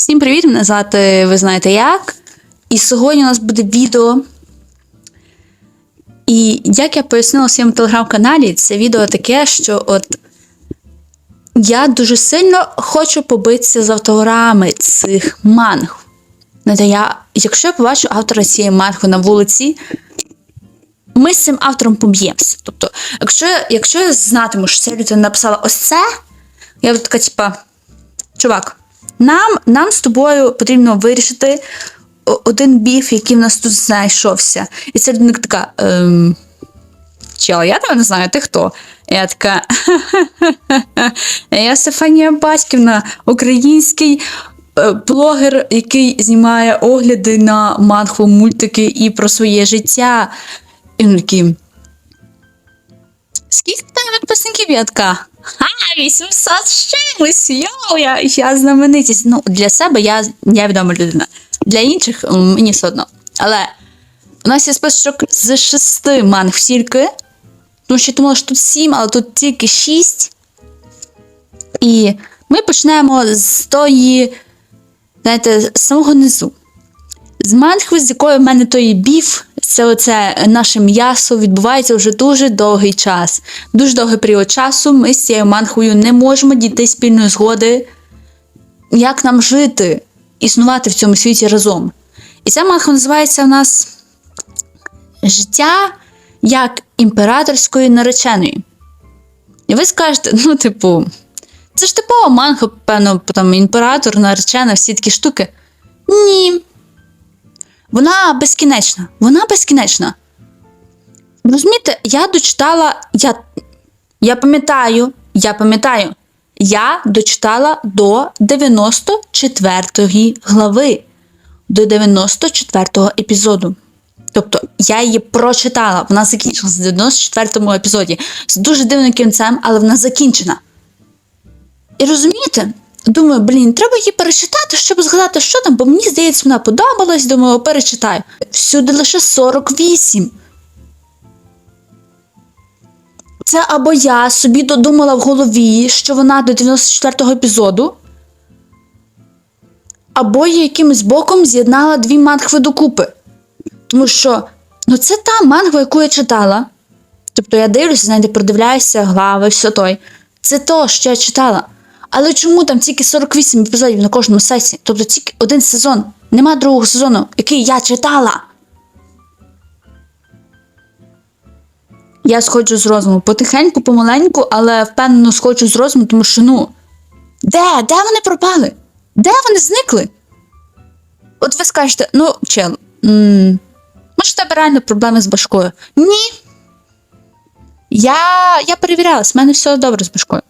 Всім привіт! Мене звати ви знаєте як. І сьогодні у нас буде відео. І як я пояснила в своєму телеграм-каналі, це відео таке, що от я дуже сильно хочу побитися з авторами цих манг. Я, якщо я побачу автора цієї манги на вулиці, ми з цим автором поб'ємося. Тобто, якщо, якщо я знатиму, що ця людина написала ось це, я така, типа, чувак, нам, нам з тобою потрібно вирішити один біф, який в нас тут знайшовся. І ця людина така. Ем, Чел, я тебе не знаю, ти хто? Я така. Я Стефанія Батьківна, український е, блогер, який знімає огляди на манхву, мультики і про своє життя. І він такий. Скільки в тебе підписників? Я така. Ха, 800 з чимось, йоу, я, я знаменитість. Ну, для себе я, я відома людина. Для інших мені все одно. Але у нас є список з шести манг тільки. Тому що я думала, що тут сім, але тут тільки шість. І ми почнемо з тої, знаєте, з самого низу. З манхви, з якою в мене той біф, це оце наше м'ясо відбувається вже дуже довгий час. Дуже довгий період часу ми з цією манхвою не можемо дійти спільної згоди, як нам жити, існувати в цьому світі разом. І ця манхва називається у нас Життя як імператорської нареченої. І ви скажете, ну, типу, це ж типова манга, певно, там імператор, наречена, всі такі штуки. Ні. Вона безкінечна. Вона безкінечна. Розумієте, я дочитала. Я, я пам'ятаю, я пам'ятаю, я дочитала до 94 глави, до 94 епізоду. Тобто я її прочитала, вона закінчилася в 94 епізоді з дуже дивним кінцем, але вона закінчена. І розумієте? Думаю, блін, треба її перечитати, щоб згадати, що там, бо мені здається, вона подобалась, думаю, перечитаю. Всюди лише 48. Це або я собі додумала в голові, що вона до 94-го епізоду, або я якимось боком з'єднала дві мангви докупи. Тому що ну, це та мангва, яку я читала. Тобто я дивлюся, знаєте, продивляюся глави, все той. Це то, що я читала. Але чому там тільки 48 епізодів на кожному сесі? Тобто тільки один сезон. Нема другого сезону, який я читала. Я сходжу з розуму потихеньку, помаленьку, але впевнено сходжу з розуму, тому що ну. Де? Де вони пропали? Де вони зникли? От ви скажете, ну, чел, м- може, в тебе реально проблеми з башкою? Ні. Я, я перевірялась, в мене все добре з башкою.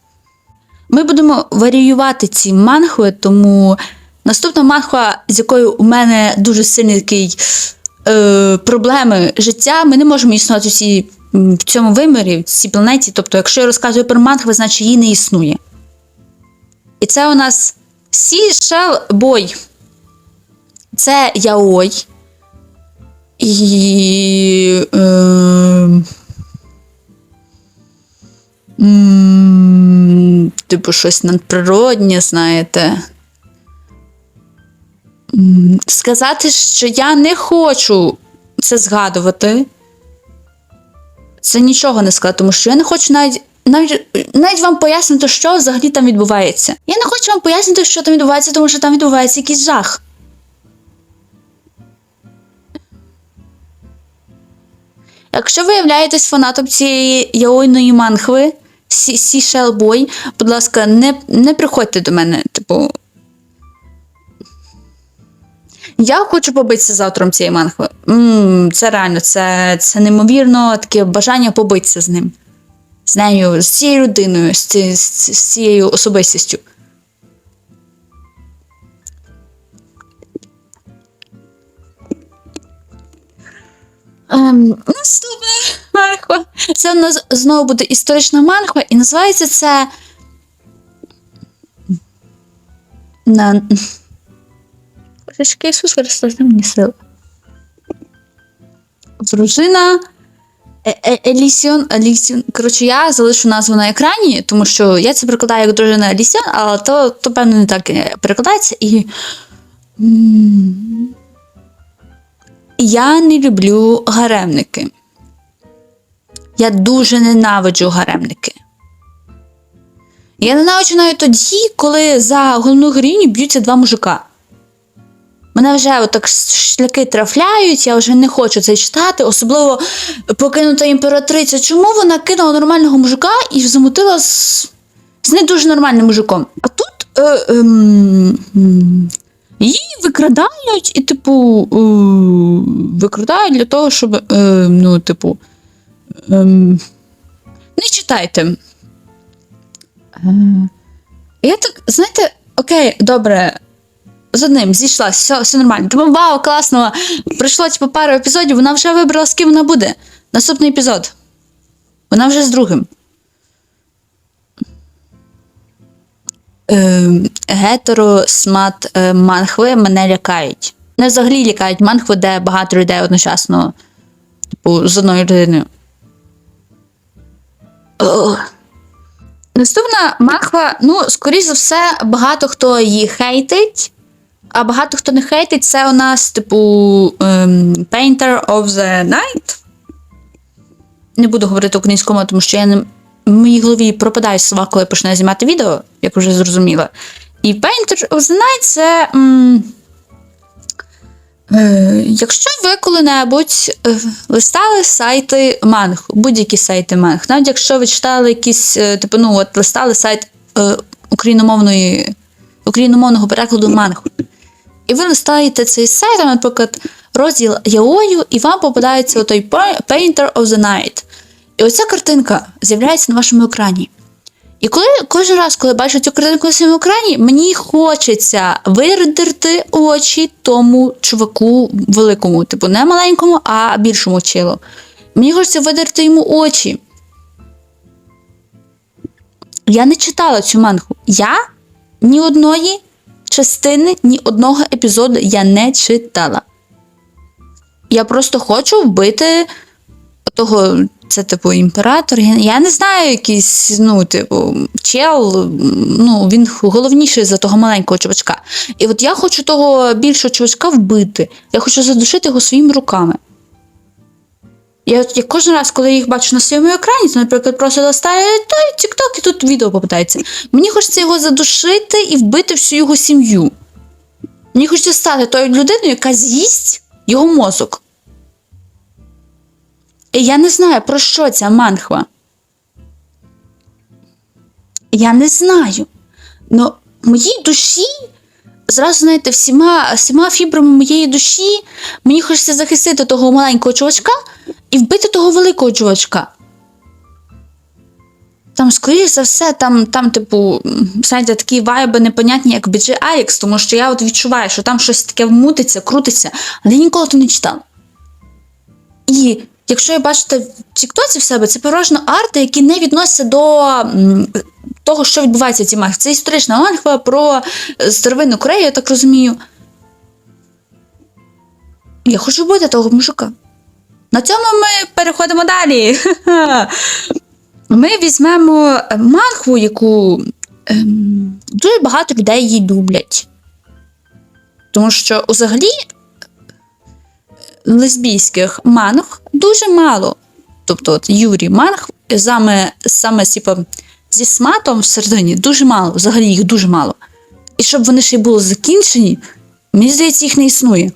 Ми будемо варіювати ці мангви, тому наступна мангва, з якою у мене дуже сильний такий е, проблеми життя, ми не можемо існувати цій, в цьому вимірі, в цій планеті. Тобто, якщо я розказую про мангви, значить її не існує. І це у нас Sea Shell Boy. Це яой. І. Е, м, типу, щось надприроднє, знаєте. Сказати, що я не хочу це згадувати. Це нічого не сказати, тому що я не хочу навіть. Навіть, навіть вам пояснити, що взагалі там відбувається. Я не хочу вам пояснити, що там відбувається, тому що там відбувається якийсь жах. Якщо ви являєтесь фанатом цієї яойної манхви, Сі Шелбой, будь ласка, не, не приходьте до мене. Типу. Я хочу побитися з автором цієї манхви. м це реально, це, це неймовірно таке бажання побитися з ним. З нею, з цією людиною, з, ці, з цією особистістю. Ем, наступна манхва. Це у нас знову буде історична манхва, і називається це. На... Ісус Христос, дай мені сили. Дружина Е- е- Елісіон, Елісіон. Коротше, я залишу назву на екрані, тому що я це перекладаю як дружина Елісіон, але то, то певно, не так е, перекладається. І. Я не люблю гаремники. Я дуже ненавиджу гаремники. Я ненавиджу навіть тоді, коли за головну героїню б'ються два мужика. Мене вже отак шляки трафляють, я вже не хочу це читати, особливо покинута імператриця. Чому вона кинула нормального мужика і замутила з, з не дуже нормальним мужиком? А тут е, м, її викрадають і, типу, е, викрадають для того, щоб, е, ну, типу, ем, не читайте. Е, я так, знаєте, окей, добре, з одним зійшлась, все, все нормально. Тому вау, класно. Пройшло типу, пару епізодів, вона вже вибрала, з ким вона буде. Наступний епізод. Вона вже з другим. Гетеро смат е, манхви мене лякають. Не взагалі лякають манхви, де багато людей одночасно, типу, з одною людиною. Наступна манхва, ну, скоріш за все, багато хто її хейтить, а багато хто не хейтить, це у нас, типу, ем, Painter of the Night. Не буду говорити українською тому що я не, в моїй голові пропадають слова, коли я починаю знімати відео, як вже зрозуміла. І Painter Night це. М, Е, якщо ви коли-небудь е, листали сайти манг, будь-які сайти манг, навіть якщо ви читали якісь, е, типу, ну, от листали сайт е, україномовної, україномовного перекладу манг, і ви листаєте цей сайт, наприклад, розділ Яою, і вам попадається той Painter of the Night. І оця картинка з'являється на вашому екрані. І коли кожен раз, коли бачу цю картинку на своєму екрані, мені хочеться видерти очі тому чуваку великому, типу, не маленькому, а більшому чилу. Мені хочеться видерти йому очі. Я не читала цю мангу. Я ні одної частини, ні одного епізоду я не читала. Я просто хочу вбити того, це, типу, імператор. Я, я не знаю, якийсь, ну, типу, чел, ну, він головніший за того маленького чувачка. І от я хочу того більшого чувачка вбити. Я хочу задушити його своїми руками. Я, я кожен раз, коли їх бачу на своєму екрані, то, наприклад, просто достаю той TikTok і тут відео попадається. Мені хочеться його задушити і вбити всю його сім'ю. Мені хочеться стати тою людиною, яка з'їсть його мозок. І я не знаю, про що ця манхва. Я не знаю. Но в моїй душі, зразу, знаєте, всіма, всіма фібрами моєї душі, мені хочеться захистити того маленького чувачка і вбити того великого чувачка. Там, скоріш за все, там, там, типу, знаєте, такі вайби непонятні, як BG Alex, тому що я от відчуваю, що там щось таке вмутиться, крутиться, але я ніколи то не читала. І якщо ви бачите в Тіктоці в себе, це переважно арти, які не відносяться до того, що відбувається в цій манхві. Це історична манхва про е, старовинну Корею, я так розумію. Я хочу бути того мужика. На цьому ми переходимо далі. Ми візьмемо манхву, яку ем, дуже багато людей її люблять. Тому що взагалі лесбійських манг дуже мало. Тобто, от Юрій Манг саме, саме типу, зі сматом всередині дуже мало, взагалі їх дуже мало. І щоб вони ще й були закінчені, мені здається, їх не існує.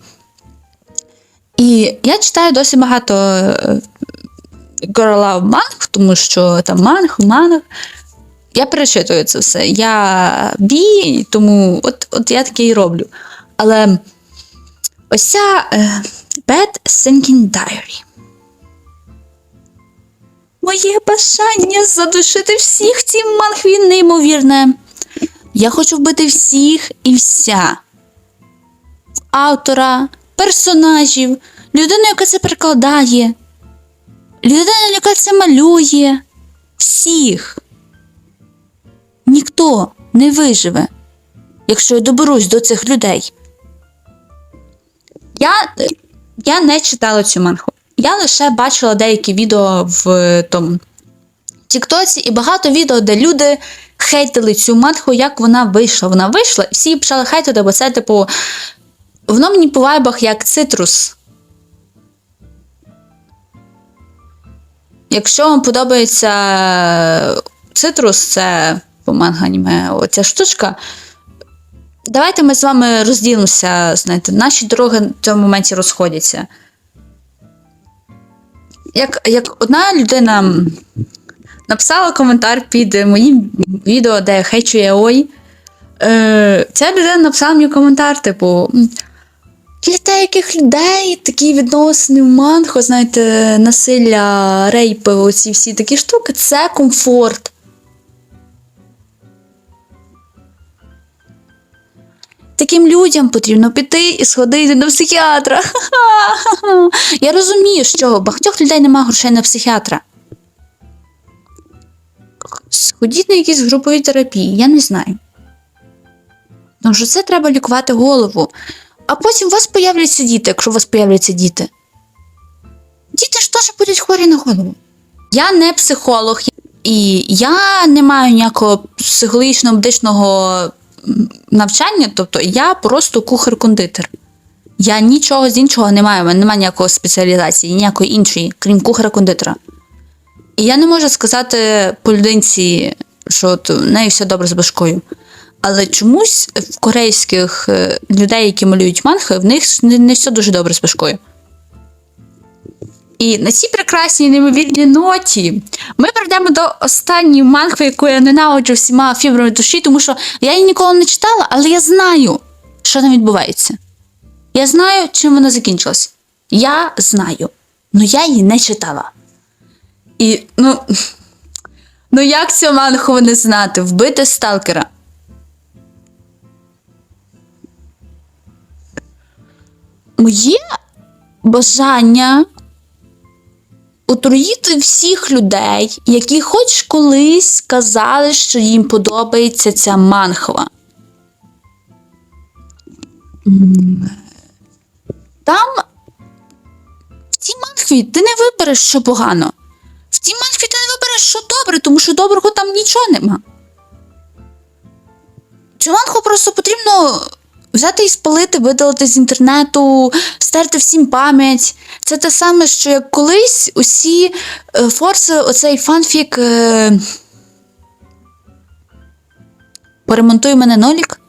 І я читаю досі багато е, Girl Love манг, тому що там манг, манг. Я перечитую це все. Я бі, тому от, от я таке і роблю. Але ось ця е, Bad Thinking Diary. Моє бажання задушити всіх в цій манхві неймовірне. Я хочу вбити всіх і вся. Автора, персонажів, людину, яка це перекладає, людина, яка це малює. Всіх. Ніхто не виживе, якщо я доберусь до цих людей. Я, я не читала цю манху. Я лише бачила деякі відео в тому Тіктоці і багато відео, де люди хейтили цю манху, як вона вийшла. Вона вийшла, і всі почали хейтити, бо це, типу, воно мені по вайбах як цитрус. Якщо вам подобається цитрус, це по манга аніме, оця штучка. Давайте ми з вами розділимося, знаєте, наші дороги в цьому моменті розходяться. Як, як одна людина написала коментар під моїм відео, де я Яой, е, ця людина написала мені коментар, типу. Для деяких людей такі відносини в манхо, знаєте, насилля, рейпи, оці всі такі штуки це комфорт. Таким людям потрібно піти і сходити до психіатра. Я розумію, що багатьох людей немає грошей на психіатра. Сходіть на якісь групові терапії, я не знаю. Тому що це треба лікувати голову. А потім у вас появляться діти, якщо у вас появляться діти. Діти ж теж будуть хворі на голову. Я не психолог, і я не маю ніякого психологічно медичного навчання, тобто я просто кухар-кондитер. Я нічого з іншого не маю, у мене немає ніякої спеціалізації, ніякої іншої, крім кухара-кондитера. І я не можу сказати по що от в неї все добре з башкою. Але чомусь в корейських е, людей, які малюють манхи, в них не все дуже добре з башкою. І на цій прекрасній неймовірній ноті ми перейдемо до останньої манхви, яку я ненавиджу всіма фібрами душі, тому що я її ніколи не читала, але я знаю, що там відбувається. Я знаю, чим вона закінчилась. Я знаю, але я її не читала. І, ну, ну як цю манху не знати? Вбити сталкера. Моє бажання отруїти всіх людей, які хоч колись казали, що їм подобається ця манхва. Там в цій манхві ти не вибереш, що погано. В цій манхві ти не вибереш, що добре, тому що доброго там нічого нема. Цю манхву просто потрібно взяти і спалити, видалити з інтернету, стерти всім пам'ять. Це те саме, що як колись усі е, форси, оцей фанфік. Е... Поремонтуй мене нолік.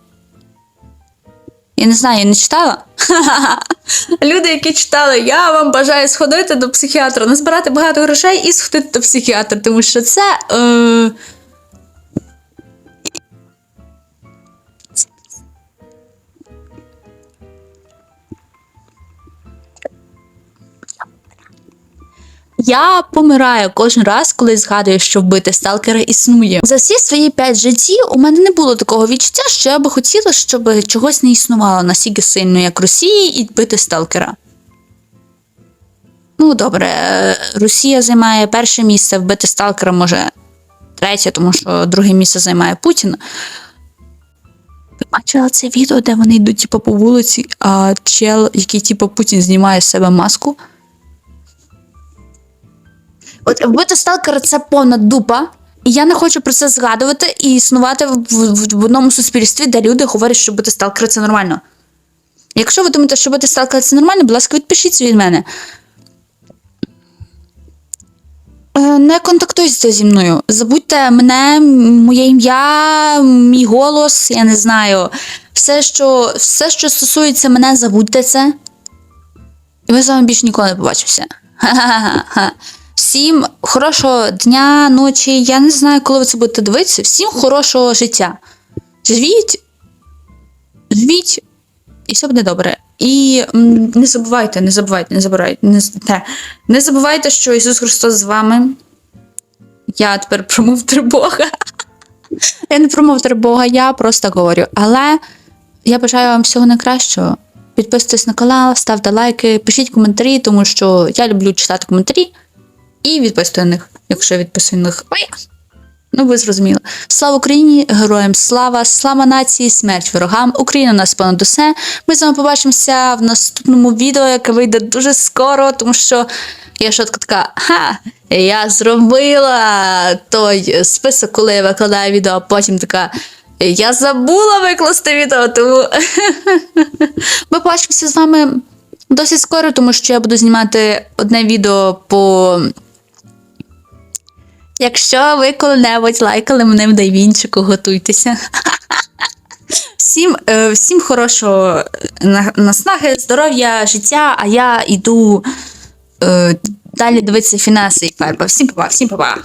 Я не знаю, я не читала. Люди, які читали, я вам бажаю сходити до психіатра, назбирати багато грошей і сходити до психіатра, тому що це. Е... Я помираю кожен раз, коли згадую, що вбити сталкера існує. За всі свої п'ять життів у мене не було такого відчуття, що я би хотіла, щоб чогось не існувало настільки сильно, як Росії, і вбити сталкера. Ну, добре, е, Росія займає перше місце, вбити сталкера може третє, тому що друге місце займає Путін. Ви бачили це відео, де вони йдуть типу, по вулиці, а чел, який типу, Путін знімає з себе маску. От вбити сталкера це повна дупа. І я не хочу про це згадувати і існувати в, в, в одному суспільстві, де люди говорять, що бути сталкера це нормально. Якщо ви думаєте, що бути сталкера це нормально, будь ласка, відпишіться від мене. Е, Не контактуйте зі мною. Забудьте мене, моє ім'я, мій голос, я не знаю. Все, що, все, що стосується мене, забудьте це. І ми з вами більше ніколи не побачимося. Ха-ха-ха. Всім хорошого дня, ночі. Я не знаю, коли ви це будете дивитися. Всім хорошого життя. Живіть, живіть, і все буде добре. І не забувайте, не забувайте, не забувайте, не, не забувайте, що Ісус Христос з вами. Я тепер промовтер Бога. Я не промовтер Бога, я просто говорю. Але я бажаю вам всього найкращого. Підписуйтесь на канал, ставте лайки, пишіть коментарі, тому що я люблю читати коментарі і відписувати на них, якщо відписую. Ой! Ну, ви зрозуміли. Слава Україні, героям слава, слава нації, смерть ворогам. Україна нас понад усе. Ми з вами побачимося в наступному відео, яке вийде дуже скоро, тому що я шотка така, ха, я зробила той список, коли я викладаю відео, а потім така. Я забула викласти відео, тому ми побачимося з вами досить скоро, тому що я буду знімати одне відео по. Якщо ви коли-небудь лайкали мене в дайвінчику, готуйтеся. Всім, е, всім хорошого наснаги, здоров'я, життя, а я йду е, далі дивитися фінанси і. Всім па-па, всім па-па.